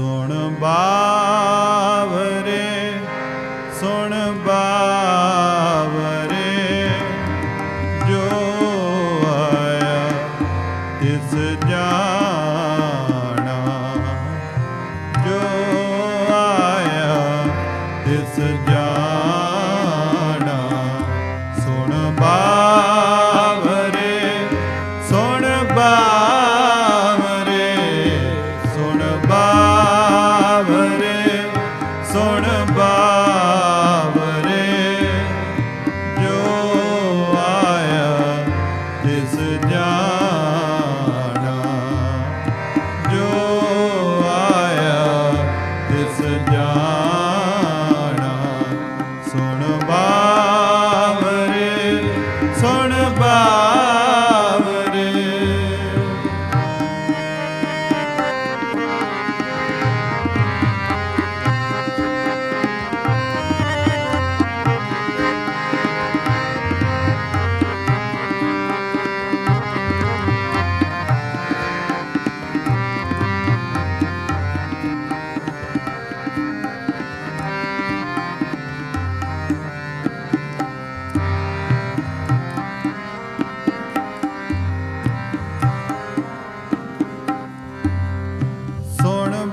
ਸੁਣ ਬਾ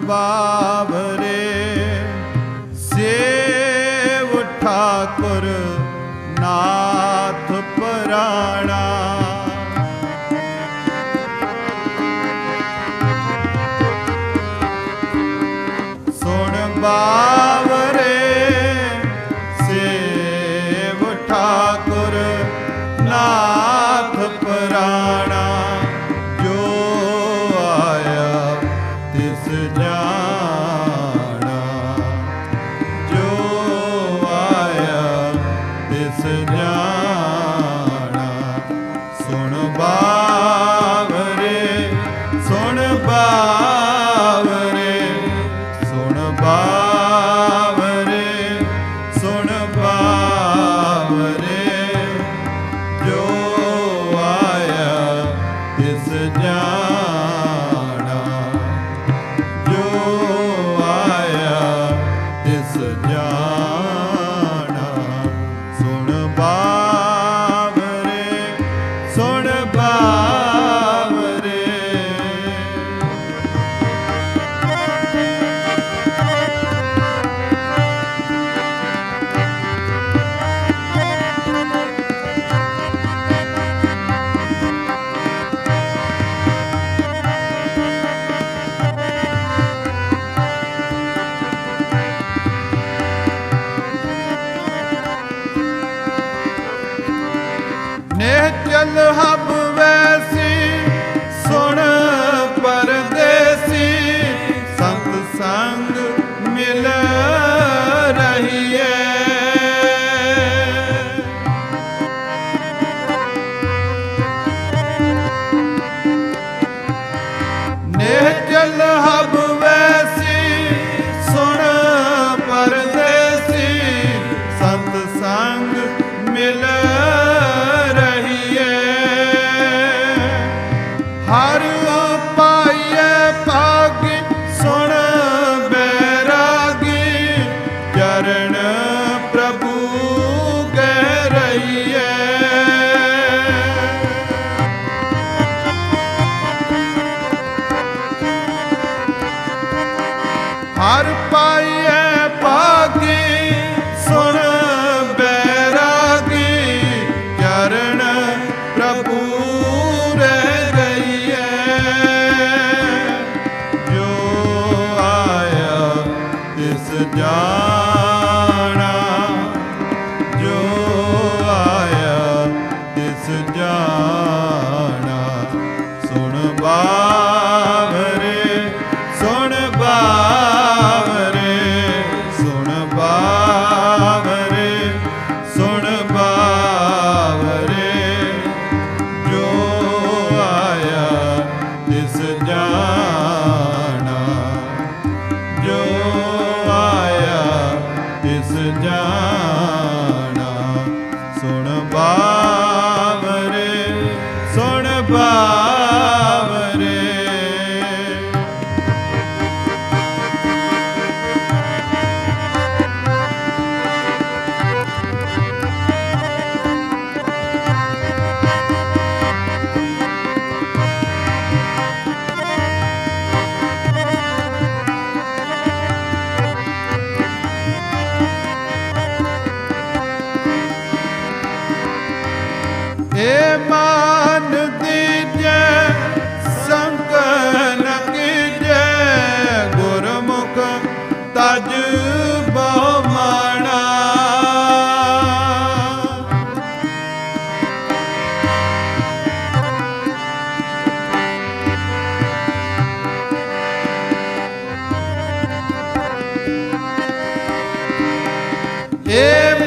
Bye. Ah 三. ਪਾਈਐ ਪਾਗੇ ਸੁਣ ਬੈਰਾਗੀ ਚਰਨ ਪ੍ਰਭੂ ਰਹਿ ਗਈਐ ਜੋ ਆਇਆ ਤਿਸ ਜਾਨ ਏ ਮਾਨ ਗੁਰਮੁਖ ਤਜ ਬਮਾਣਾ ਏ